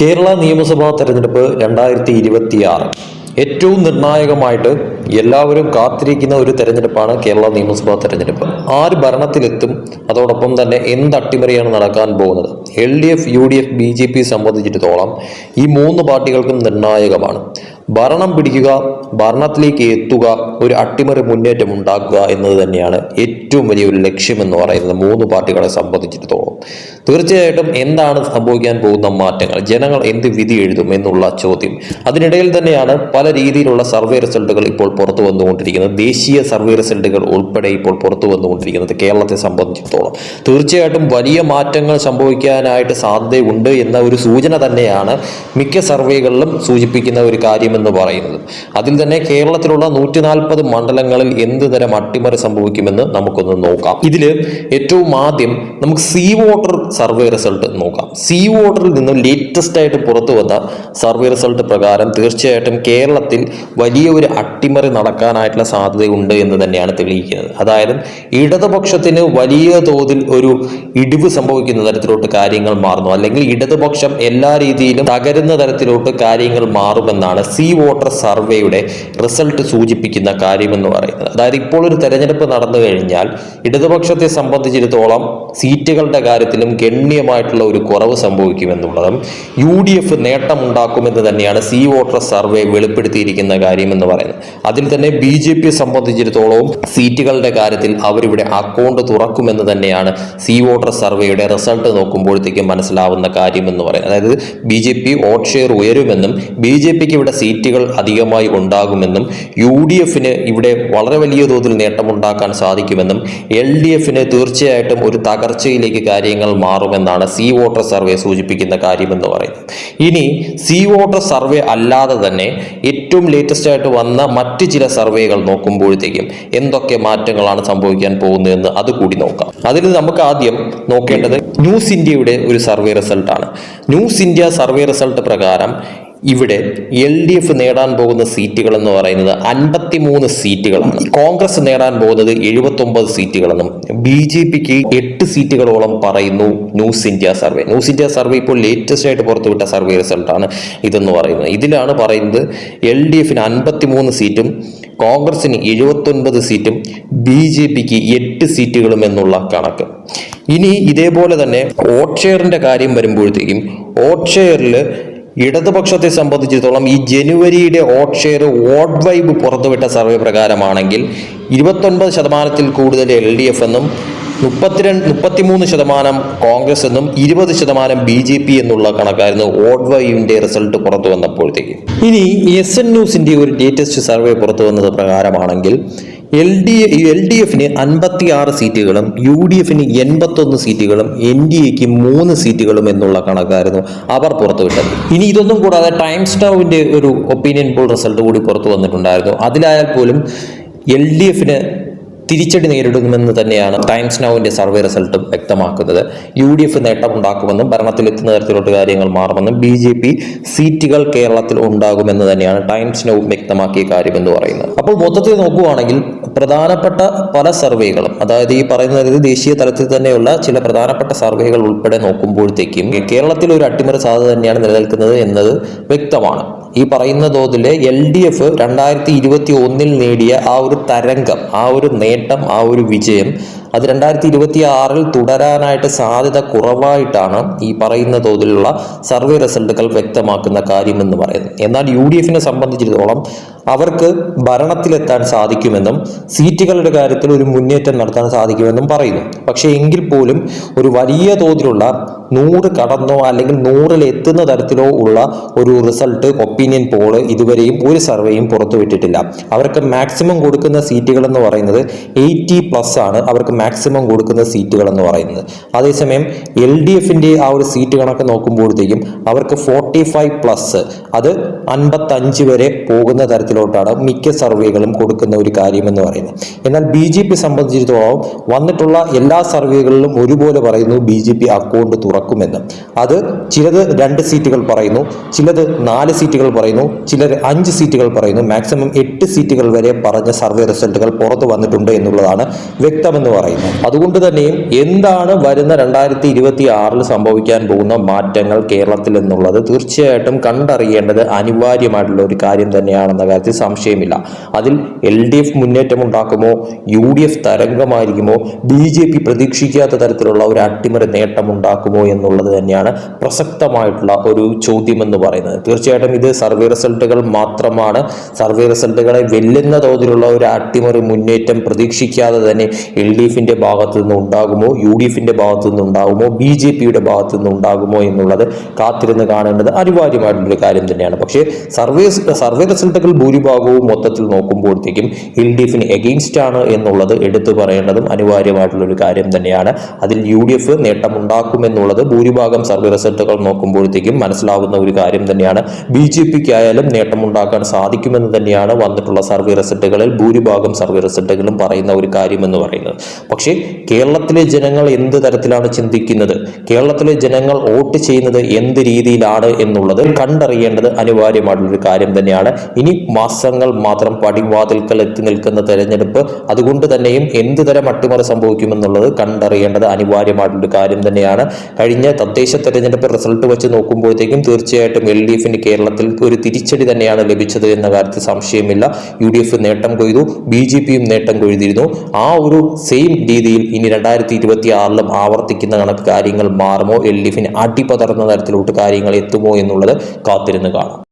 കേരള നിയമസഭാ തെരഞ്ഞെടുപ്പ് രണ്ടായിരത്തി ഇരുപത്തിയാറ് ഏറ്റവും നിർണായകമായിട്ട് എല്ലാവരും കാത്തിരിക്കുന്ന ഒരു തെരഞ്ഞെടുപ്പാണ് കേരള നിയമസഭാ തെരഞ്ഞെടുപ്പ്. ആര് ഭരണത്തിലെത്തും അതോടൊപ്പം തന്നെ എന്ത് അട്ടിമറിയാണ് നടക്കാൻ പോകുന്നത്? L D F U D F B J P സംബന്ധിച്ചിടത്തോളം ഈ മൂന്ന് പാർട്ടികൾക്കും നിർണായകമാണ്. ഭരണം പിടിക്കുക ഭരണത്തിലേക്ക് എത്തുക ഒരു അട്ടിമറി മുന്നേറ്റം ഉണ്ടാക്കുക എന്നത് തന്നെയാണ് ഏറ്റവും വലിയൊരു ലക്ഷ്യമെന്ന് പറയുന്നത് മൂന്ന് പാർട്ടികളെ സംബന്ധിച്ചിടത്തോളം. തീർച്ചയായിട്ടും എന്താണ് സംഭവിക്കാൻ പോകുന്ന മാറ്റങ്ങൾ? ജനങ്ങൾ എന്ത് വിധി എഴുതും എന്നുള്ള ചോദ്യം. അതിനിടയിൽ തന്നെയാണ് പല രീതിയിലുള്ള സർവേ റിസൾട്ടുകൾ ഇപ്പോൾ പുറത്തു വന്നുകൊണ്ടിരിക്കുന്നത്. ദേശീയ സർവേ റിസൾട്ടുകൾ ഉൾപ്പെടെ ഇപ്പോൾ പുറത്തു വന്നുകൊണ്ടിരിക്കുന്നത് കേരളത്തെ സംബന്ധിച്ചിടത്തോളം. തീർച്ചയായിട്ടും വലിയ മാറ്റങ്ങൾ സംഭവിക്കാനായിട്ട് സാധ്യതയുണ്ട് എന്ന ഒരു സൂചന തന്നെയാണ് മിക്ക സർവേകളിലും സൂചിപ്പിക്കുന്ന ഒരു കാര്യമെന്ന് പറയുന്നത്. അതിൽ തന്നെ കേരളത്തിലുള്ള നൂറ്റി നാൽപ്പത് മണ്ഡലങ്ങളിൽ എന്ത് തരം അട്ടിമറി സംഭവിക്കുമെന്ന് നമുക്കൊന്ന് നോക്കാം. ഇതിൽ ഏറ്റവും ആദ്യം നമുക്ക് സീ വോട്ടർ സർവേ റിസൾട്ട് നോക്കാം. സീ വോട്ടറിൽ നിന്ന് ലേറ്റസ്റ്റ് ആയിട്ട് പുറത്തു വന്ന സർവേ റിസൾട്ട് പ്രകാരം തീർച്ചയായിട്ടും കേരളത്തിൽ വലിയ ഒരു അട്ടിമറി നടക്കാനായിട്ടുള്ള സാധ്യതയുണ്ട് എന്ന് തന്നെയാണ് തെളിയിക്കുന്നത്. അതായത് ഇടതുപക്ഷത്തിന് വലിയ തോതിൽ ഒരു ഇടിവ് സംഭവിക്കുന്ന തരത്തിലോട്ട് കാര്യങ്ങൾ മാറുന്നു. അല്ലെങ്കിൽ ഇടതുപക്ഷം എല്ലാ രീതിയിലും തകരുന്ന തരത്തിലോട്ട് കാര്യങ്ങൾ മാറുമെന്നാണ് സി വോട്ടർ സർവേയുടെ റിസൾട്ട് സൂചിപ്പിക്കുന്ന കാര്യമെന്ന് പറയുന്നത്. അതായത് ഇപ്പോൾ ഒരു തെരഞ്ഞെടുപ്പ് നടന്നു കഴിഞ്ഞാൽ ഇടതുപക്ഷത്തെ സംബന്ധിച്ചിടത്തോളം സീറ്റുകളുടെ കാര്യത്തിലും ഗണ്യമായിട്ടുള്ള ഒരു കുറവ് സംഭവിക്കുമെന്നുള്ളതും യു ഡി എഫ് നേട്ടമുണ്ടാക്കുമെന്ന് തന്നെയാണ് സി വോട്ടർ സർവേ വെളിപ്പെടുത്തിയിരിക്കുന്ന കാര്യമെന്ന് പറയുന്നത്. അതിൽ തന്നെ ബി ജെ പിയെ സംബന്ധിച്ചിടത്തോളവും സീറ്റുകളുടെ കാര്യത്തിൽ അവരിവിടെ അക്കൗണ്ട് തുറക്കുമെന്ന് തന്നെയാണ് സി വോട്ടർ സർവേയുടെ റിസൾട്ട് നോക്കുമ്പോഴത്തേക്കും മനസ്സിലാവുന്ന കാര്യമെന്ന് പറയുന്നത്. അതായത് B J P vote share ഉയരുമെന്നും B J പിക്ക് ഇവിടെ സീറ്റുകൾ അധികമായി ഉണ്ടാകുമെന്നും യു ഡി എഫിന് ഇവിടെ വളരെ വലിയ തോതിൽ നേട്ടമുണ്ടാക്കാൻ സാധിക്കുമെന്നും എൽ ഡി എഫിന് തീർച്ചയായിട്ടും ഒരു തകർച്ചയിലേക്ക് കാര്യങ്ങൾ മാറുമെന്നാണ് സി വോട്ടർ സർവേ സൂചിപ്പിക്കുന്ന കാര്യമെന്ന് പറയുന്നത്. ഇനി സീ വാട്ടർ സർവേ അല്ലാതെ തന്നെ ഏറ്റവും ലേറ്റസ്റ്റ് ആയിട്ട് വന്ന മറ്റ് ചില സർവേകൾ നോക്കുമ്പോഴത്തേക്കും എന്തൊക്കെ മാറ്റങ്ങളാണ് സംഭവിക്കാൻ പോകുന്നതെന്ന് അത് കൂടി നോക്കാം. അതിൽ നമുക്ക് ആദ്യം നോക്കേണ്ടത് ന്യൂസ് ഇന്ത്യയുടെ ഒരു സർവേ റിസൾട്ടാണ് ന്യൂസ് ഇന്ത്യ സർവേ റിസൾട്ട് പ്രകാരം ഇവിടെ എൽ ഡി എഫ് നേടാൻ പോകുന്ന സീറ്റുകൾ എന്ന് പറയുന്നത് അൻപത്തിമൂന്ന് സീറ്റുകളാണ്. കോൺഗ്രസ് നേടാൻ പോകുന്നത് എഴുപത്തൊമ്പത് സീറ്റുകളെന്നും ബി ജെ പിക്ക് എട്ട് സീറ്റുകളോളം പറയുന്നു news India survey. News India survey ഇപ്പോൾ ലേറ്റസ്റ്റ് ആയിട്ട് പുറത്തുവിട്ട സർവേ റിസൾട്ടാണ് ഇതെന്ന് പറയുന്നത്. ഇതിലാണ് പറയുന്നത് എൽ ഡി എഫിന് അൻപത്തിമൂന്ന് സീറ്റും കോൺഗ്രസിന് എഴുപത്തൊൻപത് സീറ്റും ബി ജെ പിക്ക് എട്ട് സീറ്റുകളും എന്നുള്ള കണക്ക്. ഇനി ഇതേപോലെ തന്നെ വോട്ട് ഷെയറിന്റെ കാര്യം വരുമ്പോഴത്തേക്കും വോട്ട് ഷെയറിൽ ഇടതുപക്ഷത്തെ സംബന്ധിച്ചിടത്തോളം ഈ ജനുവരിയുടെ വോട്ട് ഷെയർ വോട്ട് വൈബ് പുറത്തുവിട്ട സർവേ പ്രകാരമാണെങ്കിൽ ഇരുപത്തൊൻപത് ശതമാനത്തിൽ കൂടുതൽ എൽ ഡി എഫ് എന്നും മുപ്പത്തിരണ്ട് മുപ്പത്തിമൂന്ന് ശതമാനം കോൺഗ്രസ് എന്നും ഇരുപത് ശതമാനം ബി ജെ പി എന്നുള്ള കണക്കായിരുന്നു വൈവിന്റെ റിസൾട്ട് പുറത്തു വന്നപ്പോഴത്തേക്ക്. ഇനി എസ് എൻ ന്യൂസിന്റെ ഒരു ലേറ്റസ്റ്റ് സർവേ പുറത്തു വന്നത് പ്രകാരമാണെങ്കിൽ എൽ ഡി എൽ ഡി എഫിന് അൻപത്തി ആറ് സീറ്റുകളും യു ഡി എഫിന് എൺപത്തൊന്ന് സീറ്റുകളും എൻ ഡി എക്ക് മൂന്ന് സീറ്റുകളും എന്നുള്ള കണക്കായിരുന്നു അവർ പുറത്തുവിട്ടത് ഇനി ഇതൊന്നും കൂടാതെ ടൈംസ് നൗവിന്റെ ഒരു ഒപ്പീനിയൻ പോൾ റിസൾട്ട് കൂടി പുറത്തു വന്നിട്ടുണ്ടായിരുന്നു. അതിലായാൽ പോലും എൽ ഡി എഫിന് തിരിച്ചടി നേരിടുമെന്ന് തന്നെയാണ് ടൈംസ് നൗവിന്റെ സർവേ റിസൾട്ടും വ്യക്തമാക്കുന്നത്. യു ഡി എഫ് നേട്ടമുണ്ടാക്കുമെന്നും ഭരണത്തിലെത്തുന്ന തരത്തിലോട്ട് കാര്യങ്ങൾ മാറുമെന്നും ബി ജെ പി സീറ്റുകൾ കേരളത്തിൽ ഉണ്ടാകുമെന്ന് തന്നെയാണ് ടൈംസ് നൗ വ്യക്തമാക്കിയ കാര്യമെന്ന് പറയുന്നത്. അപ്പോൾ മൊത്തത്തിൽ നോക്കുകയാണെങ്കിൽ പ്രധാനപ്പെട്ട പല സർവേകളും അതായത് ഈ പറയുന്നത് ദേശീയ തലത്തിൽ തന്നെയുള്ള ചില പ്രധാനപ്പെട്ട സർവേകൾ ഉൾപ്പെടെ നോക്കുമ്പോഴത്തേക്കും കേരളത്തിൽ ഒരു അട്ടിമറി സാധ്യത തന്നെയാണ് നിലനിൽക്കുന്നത് എന്നത് വ്യക്തമാണ്. ഈ പറയുന്ന തോതിൽ എൽ ഡി എഫ് രണ്ടായിരത്തി ഇരുപത്തി ഒന്നിൽ നേടിയ ആ ഒരു തരംഗം ആ ഒരു നേട്ടം ആ ഒരു വിജയം അത് രണ്ടായിരത്തി ഇരുപത്തി ആറിൽ തുടരാനായിട്ട് സാധ്യത കുറവായിട്ടാണ് ഈ പറയുന്ന തോതിലുള്ള സർവേ റിസൾട്ടുകൾ വ്യക്തമാക്കുന്ന കാര്യമെന്ന് പറയുന്നത്. എന്നാൽ യു ഡി എഫിനെ സംബന്ധിച്ചിടത്തോളം അവർക്ക് ഭരണത്തിലെത്താൻ സാധിക്കുമെന്നും സീറ്റുകളുടെ കാര്യത്തിൽ ഒരു മുന്നേറ്റം നടത്താൻ സാധിക്കുമെന്നും പറയുന്നു. പക്ഷേ എങ്കിൽ പോലും ഒരു വലിയ തോതിലുള്ള നൂറ് കടന്നോ അല്ലെങ്കിൽ നൂറിൽ എത്തുന്ന തരത്തിലോ ഉള്ള ഒരു റിസൾട്ട് ഒപ്പീനിയൻ പോൾ ഇതുവരെയും ഒരു സർവേയും പുറത്തുവിട്ടിട്ടില്ല. അവർക്ക് മാക്സിമം കൊടുക്കുന്ന സീറ്റുകൾ എന്ന് പറയുന്നത് എയ്റ്റി പ്ലസ് ആണ് അവർക്ക് മാക്സിമം കൊടുക്കുന്ന സീറ്റുകൾ എന്ന് പറയുന്നത്. അതേസമയം എൽ ഡി എഫിന്റെ ആ ഒരു സീറ്റ് കണക്ക് നോക്കുമ്പോഴത്തേക്കും അവർക്ക് ഫോർട്ടി ഫൈവ് പ്ലസ് അത് അൻപത്തഞ്ച് വരെ പോകുന്ന തരത്തിൽ തരത്തിലോട്ടാണ് മിക്ക സർവേകളും കൊടുക്കുന്ന ഒരു കാര്യമെന്ന് പറയുന്നത്. എന്നാൽ ബി ജെ പി സംബന്ധിച്ചിടത്തോളം വന്നിട്ടുള്ള എല്ലാ സർവേകളിലും ഒരുപോലെ പറയുന്നു ബി ജെ പി അക്കൗണ്ട് തുറക്കുമെന്ന്. അത് ചിലത് രണ്ട് സീറ്റുകൾ പറയുന്നു ചിലത് നാല് സീറ്റുകൾ പറയുന്നു ചിലർ അഞ്ച് സീറ്റുകൾ പറയുന്നു മാക്സിമം എട്ട് സീറ്റുകൾ വരെ പറഞ്ഞ സർവേ റിസൾട്ടുകൾ പുറത്തു വന്നിട്ടുണ്ട് എന്നുള്ളതാണ് വ്യക്തമെന്ന് പറയുന്നത്. അതുകൊണ്ട് തന്നെയും എന്താണ് വരുന്ന രണ്ടായിരത്തി ഇരുപത്തി ആറിൽ സംഭവിക്കാൻ പോകുന്ന മാറ്റങ്ങൾ കേരളത്തിൽ എന്നുള്ളത് തീർച്ചയായിട്ടും കണ്ടറിയേണ്ടത് അനിവാര്യമായിട്ടുള്ള ഒരു കാര്യം തന്നെയാണെന്ന കാര്യത്തിൽ സംശയമില്ല. അതിൽ എൽ ഡി എഫ് മുന്നേറ്റം ഉണ്ടാക്കുമോ യു ഡി എഫ് തരംഗമായിരിക്കുമോ? ബി ജെ പി പ്രതീക്ഷിക്കാത്ത തരത്തിലുള്ള ഒരു അട്ടിമറി നേട്ടം ഉണ്ടാക്കുമോ എന്നുള്ളത് തന്നെയാണ് പ്രസക്തമായിട്ടുള്ള ഒരു ചോദ്യം എന്ന് പറയുന്നത്. തീർച്ചയായിട്ടും ഇത് സർവേ റിസൾട്ടുകൾ മാത്രമാണ്. സർവേ റിസൾട്ടുകളെ വെല്ലുന്ന തോതിലുള്ള ഒരു അട്ടിമറി മുന്നേറ്റം പ്രതീക്ഷിക്കാതെ തന്നെ എൽ ഡി എഫിന്റെ ഭാഗത്തു നിന്ന് ഉണ്ടാകുമോ? യു ഡി എഫിന്റെ ഭാഗത്തു നിന്ന് ഉണ്ടാകുമോ? ബി ജെ പിയുടെ ഭാഗത്തു നിന്ന് ഉണ്ടാകുമോ എന്നുള്ളത് കാത്തിരുന്ന് കാണേണ്ടത് അനിവാര്യമായിട്ടുള്ളൊരു കാര്യം തന്നെയാണ്. പക്ഷേ സർവേ സർവേ റിസൾട്ടുകൾ ഭൂരിഭാഗവും മൊത്തത്തിൽ നോക്കുമ്പോഴത്തേക്കും എൽ ഡി എഫിന് എഗെയിൻസ്റ്റ് ആണ് എന്നുള്ളത് എടുത്തു പറയേണ്ടതും അനിവാര്യമായിട്ടുള്ള ഒരു കാര്യം തന്നെയാണ്. അതിൽ യു ഡി എഫ് നേട്ടമുണ്ടാക്കുമെന്നുള്ളത് ഭൂരിഭാഗം സർവേ റിസൾട്ടുകൾ നോക്കുമ്പോഴത്തേക്കും മനസ്സിലാവുന്ന ഒരു കാര്യം തന്നെയാണ്. ബി ജെ പിക്ക് ആയാലും നേട്ടമുണ്ടാക്കാൻ സാധിക്കുമെന്ന് തന്നെയാണ് വന്നിട്ടുള്ള സർവേ റിസൾട്ടുകളിൽ ഭൂരിഭാഗം സർവേ റിസൾട്ടുകളും പറയുന്ന ഒരു കാര്യം എന്ന് പറയുന്നത്. പക്ഷേ കേരളത്തിലെ ജനങ്ങൾ എന്ത് തരത്തിലാണ് ചിന്തിക്കുന്നത്? കേരളത്തിലെ ജനങ്ങൾ വോട്ട് ചെയ്യുന്നത് എന്ത് രീതിയിലാണ് എന്നുള്ളത് കണ്ടറിയേണ്ടത് അനിവാര്യമായിട്ടുള്ള ഒരു കാര്യം തന്നെയാണ്. ഇനി മാസങ്ങൾ മാത്രം പടിവാതിൽക്കൽ എത്തി നിൽക്കുന്ന തെരഞ്ഞെടുപ്പ് അതുകൊണ്ട് തന്നെയും എന്ത് തരം അട്ടിമറി സംഭവിക്കുമെന്നുള്ളത് കണ്ടറിയേണ്ടത് അനിവാര്യമായിട്ടുള്ള കാര്യം തന്നെയാണ്. കഴിഞ്ഞ തദ്ദേശ തെരഞ്ഞെടുപ്പ് റിസൾട്ട് വെച്ച് നോക്കുമ്പോഴത്തേക്കും തീർച്ചയായിട്ടും എൽ ഡി എഫിന് കേരളത്തിൽ ഒരു തിരിച്ചടി തന്നെയാണ് ലഭിച്ചത് എന്ന കാര്യത്തിൽ സംശയമില്ല. യു ഡി എഫ് നേട്ടം കൊയ്തു ബി ജെ പിയും നേട്ടം കൊയ്തിരുന്നു. ആ ഒരു സെയിം രീതിയിൽ ഇനി രണ്ടായിരത്തി ഇരുപത്തി ആറിലും ആവർത്തിക്കുന്ന കണക്ക് കാര്യങ്ങൾ മാറുമോ? എൽ ഡി എഫിന് അടിപതർന്ന തരത്തിലോട്ട് കാര്യങ്ങൾ എത്തുമോ എന്നുള്ളത് കാത്തിരുന്ന് കാണാം.